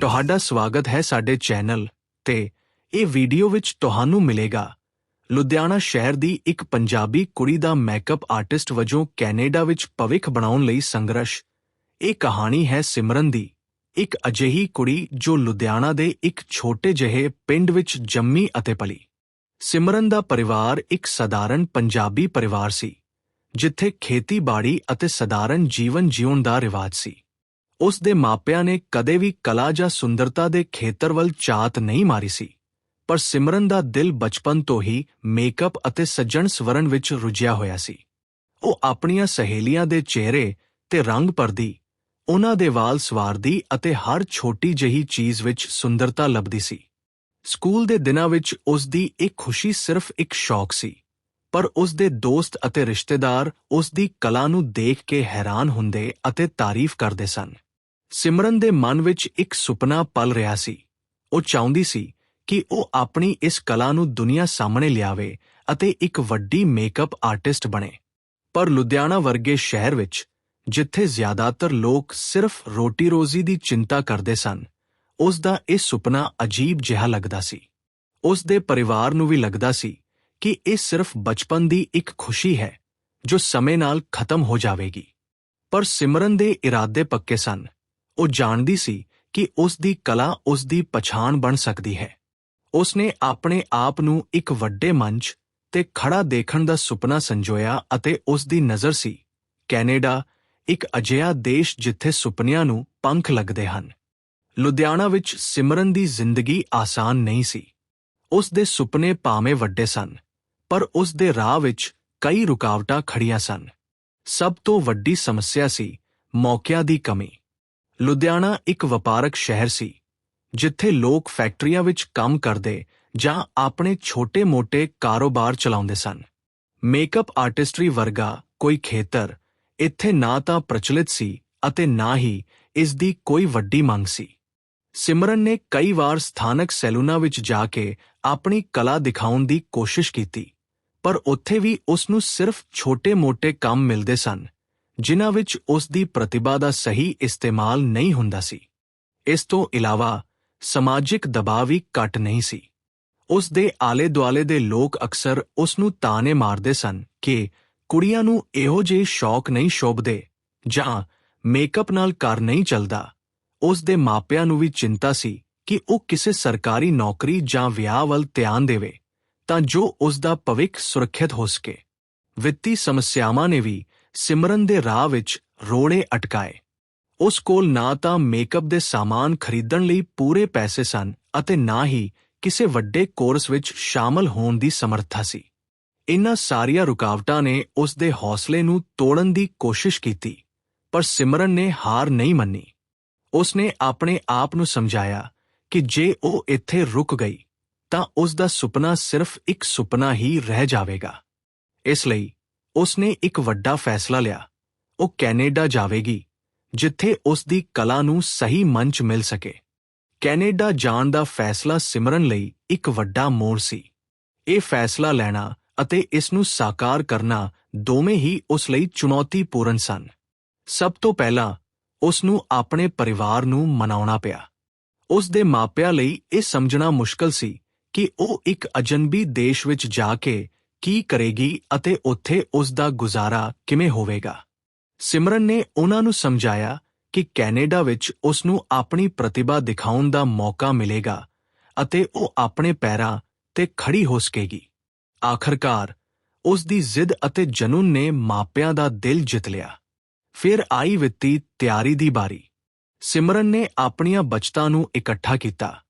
ਤੁਹਾਡਾ ਸਵਾਗਤ ਹੈ ਸਾਡੇ ਚੈਨਲ ਤੇ ਇਹ ਵੀਡੀਓ ਵਿੱਚ ਤੁਹਾਨੂੰ ਮਿਲੇਗਾ। ਲੁਧਿਆਣਾ ਸ਼ਹਿਰ ਦੀ ਇੱਕ ਪੰਜਾਬੀ ਕੁੜੀ ਦਾ ਮੇਕਅਪ ਆਰਟਿਸਟ ਵਜੋਂ ਕੈਨੇਡਾ ਵਿੱਚ ਭਵਿੱਖ ਬਣਾਉਣ ਲਈ ਸੰਘਰਸ਼। ਇਹ ਕਹਾਣੀ ਹੈ ਸਿਮਰਨ ਦੀ। ਇੱਕ ਅਜਿਹੀ ਕੁੜੀ ਜੋ ਲੁਧਿਆਣਾ ਦੇ ਇੱਕ ਛੋਟੇ ਜਿਹੇ ਪਿੰਡ ਵਿੱਚ ਜੰਮੀ ਅਤੇ ਪਲੀ। ਸਿਮਰਨ ਦਾ ਪਰਿਵਾਰ ਇੱਕ ਸਧਾਰਨ ਪੰਜਾਬੀ ਪਰਿਵਾਰ ਸੀ, ਜਿੱਥੇ ਖੇਤੀਬਾੜੀ ਅਤੇ ਸਧਾਰਨ ਜੀਵਨ ਜਿਉਣ ਦਾ ਰਿਵਾਜ ਸੀ। ਉਸ ਦੇ ਮਾਪਿਆਂ ਨੇ ਕਦੇ ਵੀ ਕਲਾ ਜਾਂ ਸੁੰਦਰਤਾ ਦੇ ਖੇਤਰ ਵੱਲ ਚਾਤ ਨਹੀਂ ਮਾਰੀ ਸੀ। ਪਰ ਸਿਮਰਨ ਦਾ ਦਿਲ ਬਚਪਨ ਤੋਂ ਹੀ ਮੇਕਅਪ ਅਤੇ ਸੱਜਣ ਸਵਰਨ ਵਿੱਚ ਰੁੱਝਿਆ ਹੋਇਆ ਸੀ। ਉਹ ਆਪਣੀਆਂ ਸਹੇਲੀਆਂ ਦੇ ਚਿਹਰੇ ਤੇ ਰੰਗ ਭਰਦੀ, ਉਹਨਾਂ ਦੇ ਵਾਲ ਸਵਾਰਦੀ ਅਤੇ ਹਰ ਛੋਟੀ ਜਿਹੀ ਚੀਜ਼ ਵਿੱਚ ਸੁੰਦਰਤਾ ਲੱਭਦੀ ਸੀ। ਸਕੂਲ ਦੇ ਦਿਨਾਂ ਵਿੱਚ ਉਸ ਦੀ ਇਹ ਖੁਸ਼ੀ ਸਿਰਫ ਇੱਕ ਸ਼ੌਕ ਸੀ, ਪਰ ਉਸ ਦੇ ਦੋਸਤ ਅਤੇ ਰਿਸ਼ਤੇਦਾਰ ਉਸ ਦੀ ਕਲਾ ਨੂੰ ਦੇਖ ਕੇ ਹੈਰਾਨ ਹੁੰਦੇ ਅਤੇ ਤਾਰੀਫ ਕਰਦੇ ਸਨ। ਸਿਮਰਨ ਦੇ ਮਨ ਵਿੱਚ ਇੱਕ ਸੁਪਨਾ ਪਲ ਰਿਹਾ ਸੀ। ਉਹ ਚਾਹੁੰਦੀ ਸੀ ਕਿ ਉਹ ਆਪਣੀ ਇਸ ਕਲਾ ਨੂੰ ਦੁਨੀਆ ਸਾਹਮਣੇ ਲਿਆਵੇ ਅਤੇ ਇੱਕ ਵੱਡੀ ਮੇਕਅਪ ਆਰਟਿਸਟ ਬਣੇ। ਪਰ ਲੁਧਿਆਣਾ ਵਰਗੇ ਸ਼ਹਿਰ ਵਿੱਚ, ਜਿੱਥੇ ਜ਼ਿਆਦਾਤਰ ਲੋਕ ਸਿਰਫ ਰੋਟੀ-ਰੋਜ਼ੀ ਦੀ ਚਿੰਤਾ ਕਰਦੇ ਸਨ ਉਸ ਦਾ ਇਹ ਸੁਪਨਾ ਅਜੀਬ ਜਿਹਾ ਲੱਗਦਾ ਸੀ। ਉਸ ਦੇ ਪਰਿਵਾਰ ਨੂੰ ਵੀ ਲੱਗਦਾ ਸੀ ਕਿ ਇਹ ਸਿਰਫ ਬਚਪਨ ਦੀ ਇੱਕ ਖੁਸ਼ੀ ਹੈ, ਜੋ ਸਮੇਂ ਨਾਲ ਖਤਮ ਹੋ ਜਾਵੇਗੀ। ਪਰ ਸਿਮਰਨ ਦੇ ਇਰਾਦੇ ਪੱਕੇ ਸਨ। ਉਹ ਜਾਣਦੀ ਸੀ ਕਿ ਉਸ ਦੀ ਕਲਾ ਉਸ ਦੀ ਪਛਾਣ ਬਣ ਸਕਦੀ ਹੈ। ਉਸ ਨੇ ਆਪਣੇ ਆਪ ਨੂੰ ਇੱਕ ਵੱਡੇ ਮੰਚ ਤੇ ਖੜਾ ਦੇਖਣ ਦਾ ਸੁਪਨਾ ਸੰਜੋਇਆ ਅਤੇ ਉਸ ਦੀ ਨਜ਼ਰ ਸੀ। ਕੈਨੇਡਾ, ਇੱਕ ਅਜਿਹਾ ਦੇਸ਼ ਜਿੱਥੇ ਸੁਪਨਿਆਂ ਨੂੰ ਪੰਖ ਲੱਗਦੇ ਹਨ। ਲੁਧਿਆਣਾ ਵਿੱਚ ਸਿਮਰਨ ਦੀ ਜ਼ਿੰਦਗੀ ਆਸਾਨ ਨਹੀਂ ਸੀ। ਉਸ ਦੇ ਸੁਪਨੇ ਭਾਵੇਂ ਵੱਡੇ ਸਨ, ਪਰ ਉਸ ਦੇ ਰਾਹ ਵਿੱਚ ਕਈ ਰੁਕਾਵਟਾਂ ਖੜੀਆਂ ਸਨ। ਸਭ ਤੋਂ ਵੱਡੀ ਸਮੱਸਿਆ ਸੀ ਮੌਕਿਆਂ ਦੀ ਕਮੀ। ਲੁਧਿਆਣਾ ਇੱਕ ਵਪਾਰਕ ਸ਼ਹਿਰ ਸੀ, ਜਿੱਥੇ ਲੋਕ ਫੈਕਟਰੀਆਂ ਵਿੱਚ ਕੰਮ ਕਰਦੇ ਜਾਂ ਆਪਣੇ ਛੋਟੇ-ਮੋਟੇ ਕਾਰੋਬਾਰ ਚਲਾਉਂਦੇ ਸਨ। ਮੇਕਅਪ ਆਰਟਿਸਟਰੀ ਵਰਗਾ ਕੋਈ ਖੇਤਰ ਇੱਥੇ ਨਾ ਤਾਂ ਪ੍ਰਚਲਿਤ ਸੀ ਅਤੇ ਨਾ ਹੀ ਇਸ ਦੀ ਕੋਈ ਵੱਡੀ ਮੰਗ ਸੀ। ਸਿਮਰਨ ਨੇ ਕਈ ਵਾਰ ਸਥਾਨਕ ਸੈਲੂਨਾਂ ਵਿੱਚ ਜਾ ਕੇ ਆਪਣੀ ਕਲਾ ਦਿਖਾਉਣ ਦੀ ਕੋਸ਼ਿਸ਼ ਕੀਤੀ, ਪਰ ਉੱਥੇ ਵੀ ਉਸ ਨੂੰ ਸਿਰਫ ਛੋਟੇ-ਮੋਟੇ ਕੰਮ ਮਿਲਦੇ ਸਨ। ਜਿਨ੍ਹਾਂ ਵਿੱਚ ਉਸ ਦੀ ਪ੍ਰਤਿਭਾ ਦਾ ਸਹੀ ਇਸਤੇਮਾਲ ਨਹੀਂ ਹੁੰਦਾ ਸੀ। ਇਸ ਤੋਂ ਇਲਾਵਾ, ਸਮਾਜਿਕ ਦਬਾਅ ਵੀ ਘੱਟ ਨਹੀਂ ਸੀ। ਉਸ ਦੇ ਆਲੇ-ਦੁਆਲੇ ਦੇ ਲੋਕ ਅਕਸਰ ਉਸ ਨੂੰ ਤਾਨੇ ਮਾਰਦੇ ਸਨ ਕਿ ਕੁੜੀਆਂ ਨੂੰ ਇਹੋ ਜਿਹੇ ਸ਼ੌਕ ਨਹੀਂ ਸ਼ੋਭਦੇ ਜਾਂ ਮੇਕਅਪ ਨਾਲ ਕਰ ਨਹੀਂ ਚੱਲਦਾ। ਉਸ ਦੇ ਮਾਪਿਆਂ ਨੂੰ ਵੀ ਚਿੰਤਾ ਸੀ ਕਿ ਉਹ ਕਿਸੇ ਸਰਕਾਰੀ ਨੌਕਰੀ ਜਾਂ ਵਿਆਹ ਵੱਲ ਧਿਆਨ ਦੇਵੇ ਤਾਂ ਜੋ ਉਸ ਦਾ ਭਵਿੱਖ ਸੁਰੱਖਿਅਤ ਹੋ ਸਕੇ। ਵਿੱਤੀ ਸਮੱਸਿਆਵਾਂ ਨੇ ਵੀ ਸਿਮਰਨ ਦੇ ਰਾਹ ਵਿੱਚ ਰੋੜੇ ਅਟਕਾਏ। ਉਸ ਕੋਲ ਨਾ ਤਾਂ ਮੇਕਅਪ ਦੇ ਸਾਮਾਨ ਖਰੀਦਣ ਲਈ ਪੂਰੇ ਪੈਸੇ ਸਨ ਅਤੇ ਨਾ ਹੀ ਕਿਸੇ ਵੱਡੇ ਕੋਰਸ ਵਿੱਚ ਸ਼ਾਮਲ ਹੋਣ ਦੀ ਸਮਰੱਥਾ ਸੀ। ਇਨ੍ਹਾਂ ਸਾਰੀਆਂ ਰੁਕਾਵਟਾਂ ਨੇ ਉਸ ਦੇ ਹੌਸਲੇ ਨੂੰ ਤੋੜਨ ਦੀ ਕੋਸ਼ਿਸ਼ ਕੀਤੀ, ਪਰ ਸਿਮਰਨ ਨੇ ਹਾਰ ਨਹੀਂ ਮੰਨੀ। ਉਸ ਨੇ ਆਪਣੇ ਆਪ ਨੂੰ ਸਮਝਾਇਆ ਕਿ ਜੇ ਉਹ ਇੱਥੇ ਰੁਕ ਗਈ, ਤਾਂ ਉਸ ਦਾ ਸੁਪਨਾ ਸਿਰਫ ਇੱਕ ਸੁਪਨਾ ਹੀ ਰਹਿ ਜਾਵੇਗਾ। ਇਸ ਲਈ ਉਸਨੇ ਇੱਕ ਵੱਡਾ ਫੈਸਲਾ ਲਿਆ। ਉਹ ਕੈਨੇਡਾ ਜਾਵੇਗੀ, ਜਿੱਥੇ ਉਸ ਦੀ ਕਲਾ ਨੂੰ ਸਹੀ ਮੰਚ ਮਿਲ ਸਕੇ। ਕੈਨੇਡਾ ਜਾਣ ਦਾ ਫੈਸਲਾ ਸਿਮਰਨ ਲਈ ਇੱਕ ਵੱਡਾ ਮੋੜ ਸੀ। ਇਹ ਫੈਸਲਾ ਲੈਣਾ ਅਤੇ ਇਸ ਨੂੰ ਸਾਕਾਰ ਕਰਨਾ ਦੋਵੇਂ ਹੀ ਉਸ ਲਈ ਚੁਣੌਤੀਪੂਰਨ ਸਨ। ਸਭ ਤੋਂ ਪਹਿਲਾਂ ਉਸ ਨੂੰ ਆਪਣੇ ਪਰਿਵਾਰ ਨੂੰ ਮਨਾਉਣਾ ਪਿਆ। ਉਸ ਦੇ ਮਾਪਿਆਂ ਲਈ ਇਹ ਸਮਝਣਾ ਮੁਸ਼ਕਲ ਸੀ ਕਿ ਉਹ ਇੱਕ ਅਜਨਬੀ ਦੇਸ਼ ਵਿੱਚ ਜਾ ਕੇ ਕੀ ਕਰੇਗੀ ਅਤੇ ਉੱਥੇ ਉਸ ਦਾ ਗੁਜ਼ਾਰਾ ਕਿਵੇਂ ਹੋਵੇਗਾ? ਸਿਮਰਨ ਨੇ ਉਹਨਾਂ ਨੂੰ ਸਮਝਾਇਆ ਕਿ ਕੈਨੇਡਾ ਵਿੱਚ ਉਸ ਨੂੰ ਆਪਣੀ ਪ੍ਰਤਿਭਾ ਦਿਖਾਉਣ ਦਾ ਮੌਕਾ ਮਿਲੇਗਾ ਅਤੇ ਉਹ ਆਪਣੇ ਪੈਰਾਂ ਤੇ ਖੜੀ ਹੋ ਸਕੇਗੀ ਆਖਰਕਾਰ ਉਸ ਦੀ ਜ਼ਿੱਦ ਅਤੇ ਜਨੂਨ ਨੇ ਮਾਪਿਆਂ ਦਾ ਦਿਲ ਜਿੱਤ ਲਿਆ। ਫਿਰ ਆਈ ਵਿੱਤੀ ਤਿਆਰੀ ਦੀ ਬਾਰੀ। ਸਿਮਰਨ ਨੇ ਆਪਣੀਆਂ ਬਚਤਾਂ ਨੂੰ ਇਕੱਠਾ ਕੀਤਾ।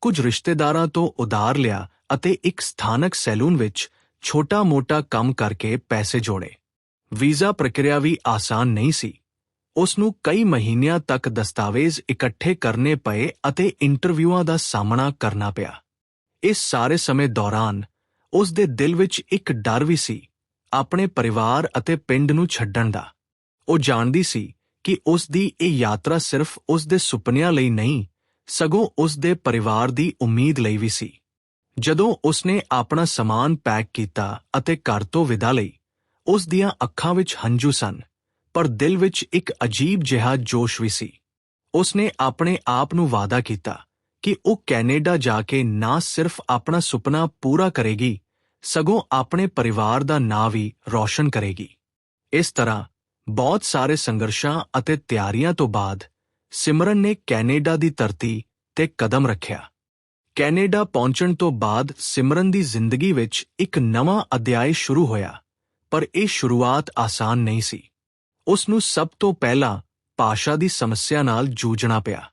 ਕੁਝ ਰਿਸ਼ਤੇਦਾਰਾਂ ਤੋਂ ਉਧਾਰ ਲਿਆ ਅਤੇ ਇੱਕ ਸਥਾਨਕ ਸੈਲੂਨ ਵਿੱਚ ਛੋਟਾ-ਮੋਟਾ ਕੰਮ ਕਰਕੇ ਪੈਸੇ ਜੋੜੇ। ਵੀਜ਼ਾ ਪ੍ਰਕਿਰਿਆ ਵੀ ਆਸਾਨ ਨਹੀਂ ਸੀ। ਉਸ ਨੂੰ ਕਈ ਮਹੀਨਿਆਂ ਤੱਕ ਦਸਤਾਵੇਜ਼ ਇਕੱਠੇ ਕਰਨੇ ਪਏ ਅਤੇ ਇੰਟਰਵਿਊਆਂ ਦਾ ਸਾਹਮਣਾ ਕਰਨਾ ਪਿਆ। ਇਸ ਸਾਰੇ ਸਮੇਂ ਦੌਰਾਨ ਉਸ ਦੇ ਦਿਲ ਵਿੱਚ ਇੱਕ ਡਰ ਵੀ ਸੀ, ਆਪਣੇ ਪਰਿਵਾਰ ਅਤੇ ਪਿੰਡ ਨੂੰ ਛੱਡਣ ਦਾ। ਉਹ ਜਾਣਦੀ ਸੀ ਕਿ ਉਸ ਦੀ ਇਹ ਯਾਤਰਾ ਸਿਰਫ ਉਸ ਦੇ ਸੁਪਨਿਆਂ ਲਈ ਨਹੀਂ, ਸਗੋਂ ਉਸ ਦੇ ਪਰਿਵਾਰ ਦੀ ਉਮੀਦ ਲਈ ਵੀ ਸੀ। ਜਦੋਂ ਉਸਨੇ ਆਪਣਾ ਸਮਾਨ ਪੈਕ ਕੀਤਾ ਅਤੇ ਘਰ ਤੋਂ ਵਿਦਾ ਲਈ, ਉਸ ਦੀਆਂ ਅੱਖਾਂ ਵਿੱਚ ਹੰਝੂ ਸਨ, ਪਰ ਦਿਲ ਵਿੱਚ ਇੱਕ ਅਜੀਬ ਜਿਹਾ ਜੋਸ਼ ਵੀ ਸੀ। ਉਸਨੇ ਆਪਣੇ ਆਪ ਨੂੰ ਵਾਅਦਾ ਕੀਤਾ ਕਿ ਉਹ ਕੈਨੇਡਾ ਜਾ ਕੇ ਨਾ ਸਿਰਫ ਆਪਣਾ ਸੁਪਨਾ ਪੂਰਾ ਕਰੇਗੀ, ਸਗੋਂ ਆਪਣੇ ਪਰਿਵਾਰ ਦਾ ਨਾਂ ਵੀ ਰੌਸ਼ਨ ਕਰੇਗੀ। ਇਸ ਤਰ੍ਹਾਂ ਬਹੁਤ ਸਾਰੇ ਸੰਘਰਸ਼ਾਂ ਅਤੇ ਤਿਆਰੀਆਂ ਤੋਂ ਬਾਅਦ ਸਿਮਰਨ ਨੇ ਕੈਨੇਡਾ ਦੀ ਧਰਤੀ ਤੇ ਕਦਮ ਰੱਖਿਆ। ਕੈਨੇਡਾ ਪਹੁੰਚਣ ਤੋਂ ਬਾਅਦ ਸਿਮਰਨ ਦੀ ਜ਼ਿੰਦਗੀ ਵਿੱਚ ਇੱਕ ਨਵਾਂ ਅਧਿਆਇ ਸ਼ੁਰੂ ਹੋਇਆ, ਪਰ ਇਹ ਸ਼ੁਰੂਆਤ ਆਸਾਨ ਨਹੀਂ ਸੀ। ਉਸ ਨੂੰ ਸਭ ਤੋਂ ਪਹਿਲਾਂ ਭਾਸ਼ਾ ਦੀ ਸਮੱਸਿਆ ਨਾਲ ਜੂਝਣਾ ਪਿਆ।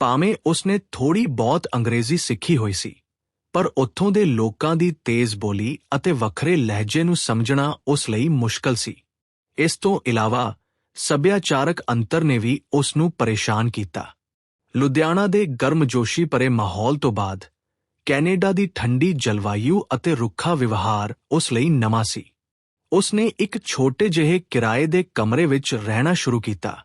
ਭਾਵੇਂ ਉਸਨੇ ਥੋੜੀ ਬਹੁਤ ਅੰਗਰੇਜ਼ੀ ਸਿੱਖੀ ਹੋਈ ਸੀ, ਪਰ ਉੱਥੋਂ ਦੇ ਲੋਕਾਂ ਦੀ ਤੇਜ਼ ਬੋਲੀ ਅਤੇ ਵੱਖਰੇ ਲਹਿਜੇ ਨੂੰ ਸਮਝਣਾ ਉਸ ਲਈ ਮੁਸ਼ਕਲ ਸੀ। ਇਸ ਤੋਂ ਇਲਾਵਾ ਸੱਭਿਆਚਾਰਕ ਅੰਤਰ ਨੇ ਵੀ ਉਸ ਨੂੰ ਪਰੇਸ਼ਾਨ ਕੀਤਾ। ਲੁਧਿਆਣਾ ਦੇ ਗਰਮਜੋਸ਼ੀ ਭਰੇ ਮਾਹੌਲ ਤੋਂ ਬਾਅਦ ਕੈਨੇਡਾ ਦੀ ਠੰਡੀ ਜਲਵਾਯੂ ਅਤੇ ਰੁੱਖਾ ਵਿਵਹਾਰ ਉਸ ਲਈ ਨਵਾਂ ਸੀ। ਉਸ ਨੇ ਇੱਕ ਛੋਟੇ ਜਿਹੇ ਕਿਰਾਏ ਦੇ ਕਮਰੇ ਵਿੱਚ ਰਹਿਣਾ ਸ਼ੁਰੂ ਕੀਤਾ,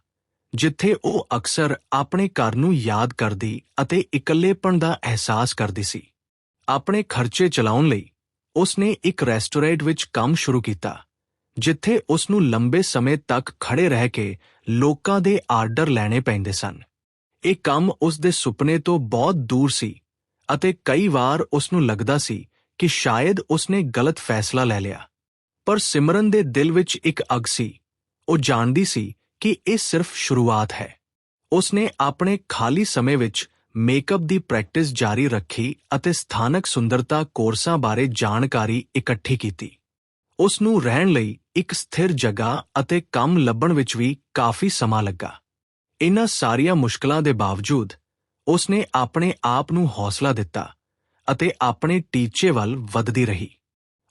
ਜਿੱਥੇ ਉਹ ਅਕਸਰ ਆਪਣੇ ਘਰ ਨੂੰ ਯਾਦ ਕਰਦੀ ਅਤੇ ਇਕੱਲੇਪਣ ਦਾ ਅਹਿਸਾਸ ਕਰਦੀ ਸੀ। ਆਪਣੇ ਖਰਚੇ ਚਲਾਉਣ ਲਈ ਉਸ ਨੇ ਇੱਕ ਰੈਸਟੋਰੈਂਟ ਵਿੱਚ ਕੰਮ ਸ਼ੁਰੂ ਕੀਤਾ, ਜਿੱਥੇ ਉਸ ਨੂੰ ਲੰਬੇ ਸਮੇਂ ਤੱਕ ਖੜੇ ਰਹਿ ਕੇ ਲੋਕਾਂ ਦੇ ਆਰਡਰ ਲੈਣੇ ਪੈਂਦੇ ਸਨ। ਇਹ ਕੰਮ ਉਸ ਦੇ ਸੁਪਨੇ ਤੋਂ ਬਹੁਤ ਦੂਰ ਸੀ ਅਤੇ ਕਈ ਵਾਰ ਉਸ ਨੂੰ ਲੱਗਦਾ ਸੀ ਕਿ ਸ਼ਾਇਦ ਉਸ ਨੇ ਗਲਤ ਫੈਸਲਾ ਲੈ ਲਿਆ। ਪਰ ਸਿਮਰਨ ਦੇ ਦਿਲ ਵਿੱਚ ਇੱਕ ਅਗ ਸੀ। ਉਹ ਜਾਣਦੀ ਸੀ ਕਿ ਇਹ ਸਿਰਫ ਸ਼ੁਰੂਆਤ ਹੈ। ਉਸ ਨੇ ਆਪਣੇ ਖਾਲੀ ਸਮੇਂ ਵਿੱਚ ਮੇਕਅਪ ਦੀ ਪ੍ਰੈਕਟਿਸ ਜਾਰੀ ਰੱਖੀ ਅਤੇ ਸਥਾਨਕ ਸੁੰਦਰਤਾ ਕੋਰਸਾਂ ਬਾਰੇ ਜਾਣਕਾਰੀ ਇਕੱਠੀ ਕੀਤੀ। ਉਸ ਨੂੰ ਰਹਿਣ ਲਈ ਇੱਕ ਸਥਿਰ ਜਗ੍ਹਾ ਅਤੇ ਕੰਮ ਲੱਭਣ ਵਿੱਚ ਵੀ ਕਾਫੀ ਸਮਾਂ ਲੱਗਾ। ਇਨ੍ਹਾਂ ਸਾਰੀਆਂ ਮੁਸ਼ਕਲਾਂ ਦੇ ਬਾਵਜੂਦ ਉਸ ਨੇ ਆਪਣੇ ਆਪ ਨੂੰ ਹੌਸਲਾ ਦਿੱਤਾ ਅਤੇ ਆਪਣੇ ਟੀਚੇ ਵੱਲ ਵਧਦੀ ਰਹੀ।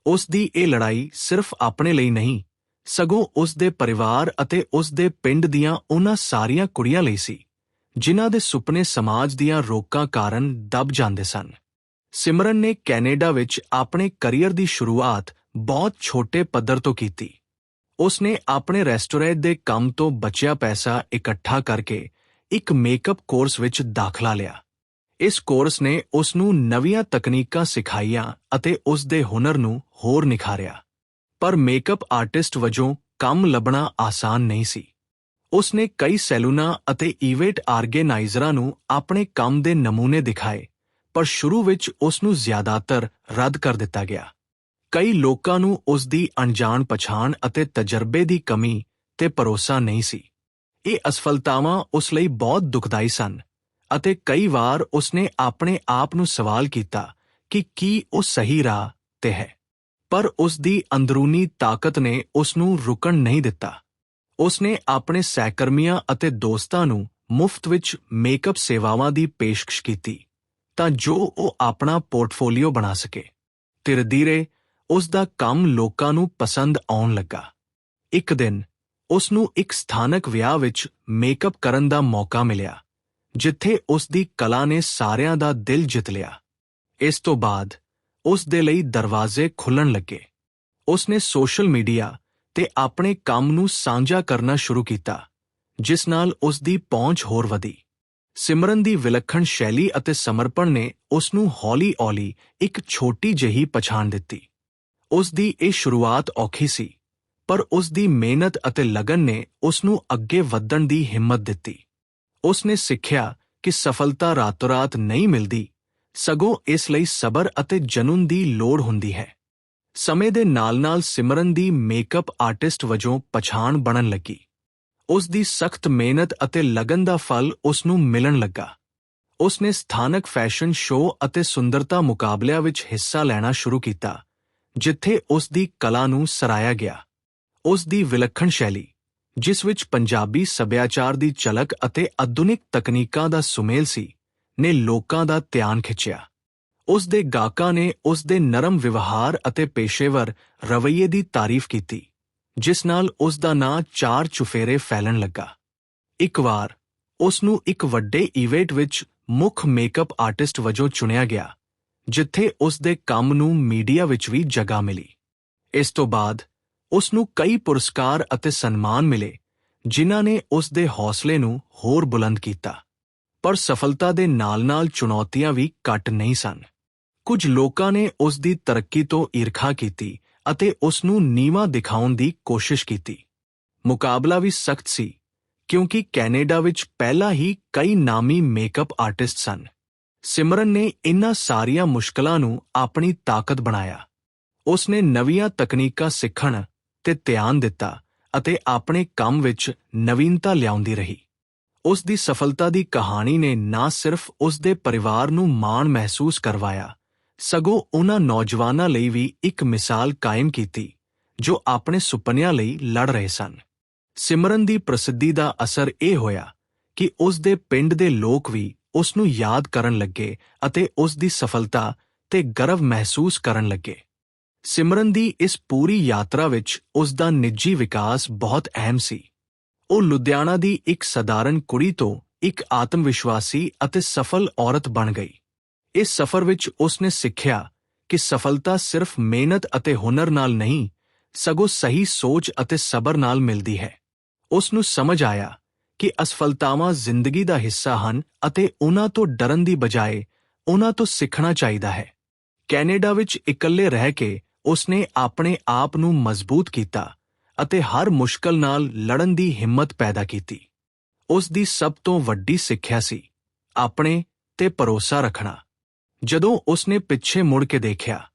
ਉਸ ਦੀ ਇਹ ਲੜਾਈ ਸਿਰਫ ਆਪਣੇ ਲਈ ਨਹੀਂ, ਸਗੋਂ ਉਸ ਦੇ ਪਰਿਵਾਰ ਅਤੇ ਉਸ ਦੇ ਪਿੰਡ ਦੀਆਂ ਉਹਨਾਂ ਸਾਰੀਆਂ ਕੁੜੀਆਂ ਲਈ ਸੀ, ਜਿਨ੍ਹਾਂ ਦੇ ਸੁਪਨੇ ਸਮਾਜ ਦੀਆਂ ਰੋਕਾਂ ਕਾਰਨ ਦਬ ਜਾਂਦੇ ਸਨ। ਸਿਮਰਨ ਨੇ ਕੈਨੇਡਾ ਵਿੱਚ ਆਪਣੇ ਕੈਰੀਅਰ ਦੀ ਸ਼ੁਰੂਆਤ ਬਹੁਤ ਛੋਟੇ ਪੱਧਰ ਤੋਂ ਕੀਤੀ। ਉਸ ਨੇ ਆਪਣੇ ਰੈਸਟੋਰੈਂਟ ਦੇ ਕੰਮ ਤੋਂ ਬਚਿਆ ਪੈਸਾ ਇਕੱਠਾ ਕਰਕੇ ਇੱਕ ਮੇਕਅਪ ਕੋਰਸ ਵਿੱਚ ਦਾਖਲਾ ਲਿਆ। ਇਸ ਕੋਰਸ ਨੇ ਉਸ ਨੂੰ ਨਵੀਆਂ ਤਕਨੀਕਾਂ ਸਿਖਾਈਆਂ ਅਤੇ ਉਸ ਦੇ ਹੁਨਰ ਨੂੰ ਹੋਰ ਨਿਖਾਰਿਆ। ਪਰ ਮੇਕਅਪ ਆਰਟਿਸਟ ਵਜੋਂ ਕੰਮ ਲੱਭਣਾ ਆਸਾਨ ਨਹੀਂ ਸੀ। ਉਸ ਨੇ ਕਈ ਸੈਲੂਨਾਂ ਅਤੇ ਇਵੈਂਟ ਆਰਗੇਨਾਈਜ਼ਰਾਂ ਨੂੰ ਆਪਣੇ ਕੰਮ ਦੇ ਨਮੂਨੇ ਦਿਖਾਏ, ਪਰ ਸ਼ੁਰੂ ਵਿੱਚ ਉਸ ਨੂੰ ਜ਼ਿਆਦਾਤਰ ਰੱਦ ਕਰ ਦਿੱਤਾ ਗਿਆ। ਕਈ ਲੋਕਾਂ ਨੂੰ ਉਸ ਦੀ ਅਣਜਾਣ ਪਛਾਣ ਅਤੇ ਤਜਰਬੇ ਦੀ ਕਮੀ ਤੇ ਭਰੋਸਾ ਨਹੀਂ ਸੀ। ਇਹ ਅਸਫਲਤਾਵਾਂ ਉਸ ਲਈ ਬਹੁਤ ਦੁਖਦਾਈ ਸਨ ਅਤੇ ਕਈ ਵਾਰ ਉਸਨੇ ਆਪਣੇ ਆਪ ਨੂੰ ਸਵਾਲ ਕੀਤਾ ਕਿ ਕੀ ਉਹ ਸਹੀ ਰਾਹ ਤੇ ਹੈ। ਪਰ ਉਸ ਦੀ ਅੰਦਰੂਨੀ ਤਾਕਤ ਨੇ ਉਸ ਨੂੰ ਰੁਕਣ ਨਹੀਂ ਦਿੱਤਾ। ਉਸਨੇ ਆਪਣੇ ਸਹਿਕਰਮੀਆਂ ਅਤੇ ਦੋਸਤਾਂ ਨੂੰ ਮੁਫਤ ਵਿੱਚ ਮੇਕਅਪ ਸੇਵਾਵਾਂ ਦੀ ਪੇਸ਼ਕਸ਼ ਕੀਤੀ ਤਾਂ ਜੋ ਉਹ ਆਪਣਾ ਪੋਰਟਫੋਲੀਓ ਬਣਾ ਸਕੇ। ਧੀਰੇ ਉਸ ਦਾ ਕੰਮ ਲੋਕਾਂ ਨੂੰ ਪਸੰਦ ਆਉਣ ਲੱਗਾ। ਇੱਕ ਦਿਨ ਉਸ ਨੂੰ ਇੱਕ ਸਥਾਨਕ ਵਿਆਹ ਵਿੱਚ ਮੇਕਅਪ ਕਰਨ ਦਾ ਮੌਕਾ ਮਿਲਿਆ, ਜਿੱਥੇ ਉਸ ਦੀ ਕਲਾ ਨੇ ਸਾਰਿਆਂ ਦਾ ਦਿਲ ਜਿੱਤ ਲਿਆ। ਇਸ ਤੋਂ ਬਾਅਦ ਉਸ ਦੇ ਲਈ ਦਰਵਾਜ਼ੇ ਖੁੱਲਣ ਲੱਗੇ। ਉਸ ਨੇ ਸੋਸ਼ਲ ਮੀਡੀਆ ਤੇ ਆਪਣੇ ਕੰਮ ਨੂੰ ਸਾਂਝਾ ਕਰਨਾ ਸ਼ੁਰੂ ਕੀਤਾ, ਜਿਸ ਨਾਲ ਉਸ ਦੀ ਪਹੁੰਚ ਹੋਰ ਵਧੀ। ਸਿਮਰਨ ਦੀ ਵਿਲੱਖਣ ਸ਼ੈਲੀ ਅਤੇ ਸਮਰਪਣ ਨੇ ਉਸ ਨੂੰ ਹੌਲੀ-ਹੌਲੀ ਇੱਕ ਛੋਟੀ ਜਿਹੀ ਪਛਾਣ ਦਿੱਤੀ। ਉਸ ਦੀ ਇਹ ਸ਼ੁਰੂਆਤ ਔਖੀ ਸੀ, ਪਰ ਉਸ ਦੀ ਮਿਹਨਤ ਅਤੇ ਲਗਨ ਨੇ ਉਸ ਨੂੰ ਅੱਗੇ ਵਧਣ ਦੀ ਹਿੰਮਤ ਦਿੱਤੀ। ਉਸ ਨੇ ਸਿੱਖਿਆ ਕਿ ਸਫਲਤਾ ਰਾਤੋਂ-ਰਾਤ ਨਹੀਂ ਮਿਲਦੀ, ਸਗੋਂ ਇਸ ਲਈ ਸਬਰ ਅਤੇ ਜਨੂਨ ਦੀ ਲੋੜ ਹੁੰਦੀ ਹੈ। ਸਮੇਂ ਦੇ ਨਾਲ-ਨਾਲ ਸਿਮਰਨ ਦੀ ਮੇਕਅਪ ਆਰਟਿਸਟ ਵਜੋਂ ਪਛਾਣ ਬਣਨ ਲੱਗੀ। ਉਸ ਦੀ ਸਖਤ ਮਿਹਨਤ ਅਤੇ ਲਗਨ ਦਾ ਫਲ ਉਸ ਨੂੰ ਮਿਲਣ ਲੱਗਾ। ਉਸ ਨੇ ਸਥਾਨਕ ਫੈਸ਼ਨ ਸ਼ੋਅ ਅਤੇ ਸੁੰਦਰਤਾ ਮੁਕਾਬਲਿਆਂ ਵਿੱਚ ਹਿੱਸਾ ਲੈਣਾ ਸ਼ੁਰੂ ਕੀਤਾ ਜਿੱਥੇ ਉਸ ਦੀ ਕਲਾ ਨੂੰ ਸਰਾਇਆ ਗਿਆ। ਉਸ ਦੀ ਵਿਲੱਖਣ ਸ਼ੈਲੀ, ਜਿਸ ਵਿੱਚ ਪੰਜਾਬੀ ਸੱਭਿਆਚਾਰ ਦੀ ਝਲਕ ਅਤੇ ਆਧੁਨਿਕ ਤਕਨੀਕਾਂ ਦਾ ਸੁਮੇਲ ਸੀ, ਨੇ ਲੋਕਾਂ ਦਾ ਧਿਆਨ ਖਿੱਚਿਆ। ਉਸ ਦੇ ਗਾਹਕਾਂ ਨੇ ਉਸ ਦੇ ਨਰਮ ਵਿਵਹਾਰ ਅਤੇ ਪੇਸ਼ੇਵਰ ਰਵੱਈਏ ਦੀ ਤਾਰੀਫ ਕੀਤੀ, ਜਿਸ ਨਾਲ ਉਸ ਦਾ ਨਾਂ ਚਾਰ ਚੁਫੇਰੇ ਫੈਲਣ ਲੱਗਾ। ਇੱਕ ਵਾਰ ਉਸ ਨੂੰ ਇੱਕ ਵੱਡੇ ਇਵੈਂਟ ਵਿੱਚ ਮੁੱਖ ਮੇਕਅਪ ਆਰਟਿਸਟ ਵਜੋਂ ਚੁਣਿਆ ਗਿਆ। ਜਿੱਥੇ ਉਸ ਦੇ ਕੰਮ ਨੂੰ ਮੀਡੀਆ ਵਿੱਚ ਵੀ ਜਗ੍ਹਾ ਮਿਲੀ। ਇਸ ਤੋਂ ਬਾਅਦ ਉਸ ਨੂੰ ਕਈ ਪੁਰਸਕਾਰ ਅਤੇ ਸਨਮਾਨ ਮਿਲੇ, ਜਿਨ੍ਹਾਂ ਨੇ ਉਸ ਦੇ ਹੌਸਲੇ ਨੂੰ ਹੋਰ ਬੁਲੰਦ ਕੀਤਾ। ਪਰ ਸਫਲਤਾ ਦੇ ਨਾਲ-ਨਾਲ ਚੁਣੌਤੀਆਂ ਵੀ ਘੱਟ ਨਹੀਂ ਸਨ। ਕੁਝ ਲੋਕਾਂ ਨੇ ਉਸ ਦੀ ਤਰੱਕੀ ਤੋਂ ਈਰਖਾ ਕੀਤੀ ਅਤੇ ਉਸ ਨੂੰ ਨੀਵਾ ਦਿਖਾਉਣ ਦੀ ਕੋਸ਼ਿਸ਼ ਕੀਤੀ। ਮੁਕਾਬਲਾ ਵੀ ਸਖਤ ਸੀ, ਕਿਉਂਕਿ ਕੈਨੇਡਾ ਵਿੱਚ ਪਹਿਲਾਂ ਹੀ ਕਈ ਨਾਮੀ ਮੇਕਅਪ ਆਰਟਿਸਟ ਸਨ। ਸਿਮਰਨ ਨੇ ਇਨ੍ਹਾਂ ਸਾਰੀਆਂ ਮੁਸ਼ਕਲਾਂ ਨੂੰ ਆਪਣੀ ਤਾਕਤ ਬਣਾਇਆ। ਉਸ ਨੇ ਨਵੀਆਂ ਤਕਨੀਕਾਂ ਸਿੱਖਣ ਤੇ ਧਿਆਨ ਦਿੱਤਾ ਅਤੇ ਆਪਣੇ ਕੰਮ ਵਿੱਚ ਨਵੀਨਤਾ ਲਿਆਉਂਦੀ ਰਹੀ। ਉਸ ਦੀ ਸਫਲਤਾ ਦੀ ਕਹਾਣੀ ਨੇ ਨਾ ਸਿਰਫ ਉਸ ਦੇ ਪਰਿਵਾਰ ਨੂੰ ਮਾਣ ਮਹਿਸੂਸ ਕਰਵਾਇਆ, ਸਗੋਂ ਉਹਨਾਂ ਨੌਜਵਾਨਾਂ ਲਈ ਵੀ ਇੱਕ ਮਿਸਾਲ ਕਾਇਮ ਕੀਤੀ, ਜੋ ਆਪਣੇ ਸੁਪਨਿਆਂ ਲਈ ਲੜ ਰਹੇ ਸਨ। ਸਿਮਰਨ ਦੀ ਪ੍ਰਸਿੱਧੀ ਦਾ ਅਸਰ ਇਹ ਹੋਇਆ ਕਿ ਉਸ ਦੇ ਪਿੰਡ ਦੇ ਲੋਕ ਵੀ ਉਸ ਨੂੰ ਯਾਦ ਕਰਨ ਲੱਗੇ ਅਤੇ ਉਸ ਦੀ ਸਫਲਤਾ ਤੇ ਗਰਵ ਮਹਿਸੂਸ ਕਰਨ ਲੱਗੇ। ਸਿਮਰਨ ਦੀ ਇਸ ਪੂਰੀ ਯਾਤਰਾ ਵਿੱਚ ਉਸ ਦਾ ਨਿੱਜੀ ਵਿਕਾਸ ਬਹੁਤ ਅਹਿਮ ਸੀ। ਉਹ ਲੁਧਿਆਣਾ ਦੀ ਇੱਕ ਸਧਾਰਨ ਕੁੜੀ ਤੋਂ ਇੱਕ ਆਤਮਵਿਸ਼ਵਾਸੀ ਅਤੇ ਸਫਲ ਔਰਤ ਬਣ ਗਈ। ਇਸ ਸਫ਼ਰ ਵਿੱਚ ਉਸ ਨੇ ਸਿੱਖਿਆ ਕਿ ਸਫਲਤਾ ਸਿਰਫ ਮਿਹਨਤ ਅਤੇ ਹੁਨਰ ਨਾਲ ਨਹੀਂ, ਸਗੋਂ ਸਹੀ ਸੋਚ ਅਤੇ ਸਬਰ ਨਾਲ ਮਿਲਦੀ ਹੈ। ਉਸ ਨੂੰ ਸਮਝ ਆਇਆ ਕਿ ਅਸਫਲਤਾਵਾਂ ਜ਼ਿੰਦਗੀ ਦਾ ਹਿੱਸਾ ਹਨ ਅਤੇ ਉਹਨਾਂ ਤੋਂ ਡਰਨ ਦੀ ਬਜਾਏ ਉਹਨਾਂ ਤੋਂ ਸਿੱਖਣਾ ਚਾਹੀਦਾ ਹੈ। ਕੈਨੇਡਾ ਵਿੱਚ ਇਕੱਲੇ ਰਹਿ ਕੇ ਉਸਨੇ ਆਪਣੇ ਆਪ ਨੂੰ ਮਜ਼ਬੂਤ ਕੀਤਾ ਅਤੇ ਹਰ ਮੁਸ਼ਕਲ ਨਾਲ ਲੜਨ ਦੀ ਹਿੰਮਤ ਪੈਦਾ ਕੀਤੀ। ਉਸ ਦੀ ਸਭ ਤੋਂ ਵੱਡੀ ਸਿੱਖਿਆ ਸੀ ਆਪਣੇ ਤੇ ਭਰੋਸਾ ਰੱਖਣਾ। ਜਦੋਂ ਉਸਨੇ ਪਿੱਛੇ ਮੁੜ ਕੇ ਦੇਖਿਆ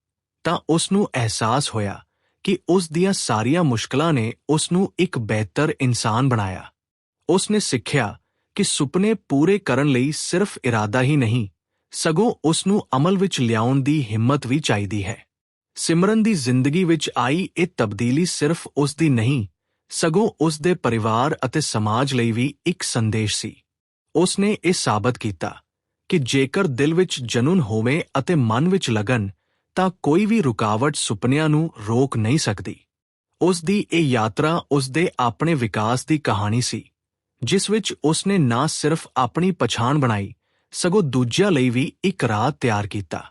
ਤਾਂ ਉਸ ਨੂੰ ਅਹਿਸਾਸ ਹੋਇਆ ਕਿ ਉਸ ਦੀਆਂ ਸਾਰੀਆਂ ਮੁਸ਼ਕਲਾਂ ਨੇ ਉਸ ਨੂੰ ਇੱਕ ਬਿਹਤਰ ਇਨਸਾਨ ਬਣਾਇਆ। ਉਸ ਨੇ ਸਿੱਖਿਆ ਕਿ ਸੁਪਨੇ ਪੂਰੇ ਕਰਨ ਲਈ ਸਿਰਫ ਇਰਾਦਾ ਹੀ ਨਹੀਂ, ਸਗੋਂ ਉਸ ਨੂੰ ਅਮਲ ਵਿੱਚ ਲਿਆਉਣ ਦੀ ਹਿੰਮਤ ਵੀ ਚਾਹੀਦੀ ਹੈ। ਸਿਮਰਨ ਦੀ ਜ਼ਿੰਦਗੀ ਵਿੱਚ ਆਈ ਇਹ ਤਬਦੀਲੀ ਸਿਰਫ ਉਸ ਦੀ ਨਹੀਂ, ਸਗੋਂ ਉਸ ਦੇ ਪਰਿਵਾਰ ਅਤੇ ਸਮਾਜ ਲਈ ਵੀ ਇੱਕ ਸੰਦੇਸ਼ ਸੀ। ਉਸ ਨੇ ਇਹ ਸਾਬਤ ਕੀਤਾ ਕਿ ਜੇਕਰ ਦਿਲ ਵਿੱਚ ਜਨੂਨ ਹੋਵੇ ਅਤੇ ਮਨ ਵਿੱਚ ਲਗਨ, ਤਾਂ ਕੋਈ ਵੀ ਰੁਕਾਵਟ ਸੁਪਨਿਆਂ ਨੂੰ ਰੋਕ ਨਹੀਂ ਸਕਦੀ। ਉਸ ਦੀ ਇਹ ਯਾਤਰਾ ਉਸ ਦੇ ਆਪਣੇ ਵਿਕਾਸ ਦੀ ਕਹਾਣੀ ਸੀ। ਜਿਸ ਵਿੱਚ ਉਸਨੇ ਨਾ ਸਿਰਫ ਆਪਣੀ ਪਛਾਣ ਬਣਾਈ, ਸਗੋਂ ਦੂਜਿਆਂ ਲਈ ਵੀ ਇੱਕ ਰਾਹ ਤਿਆਰ ਕੀਤਾ।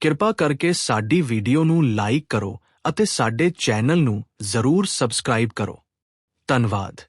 ਕਿਰਪਾ ਕਰਕੇ ਸਾਡੀ ਵੀਡੀਓ ਨੂੰ ਲਾਈਕ ਕਰੋ ਅਤੇ ਸਾਡੇ ਚੈਨਲ ਨੂੰ ਜ਼ਰੂਰ ਸਬਸਕ੍ਰਾਈਬ ਕਰੋ। ਧੰਨਵਾਦ।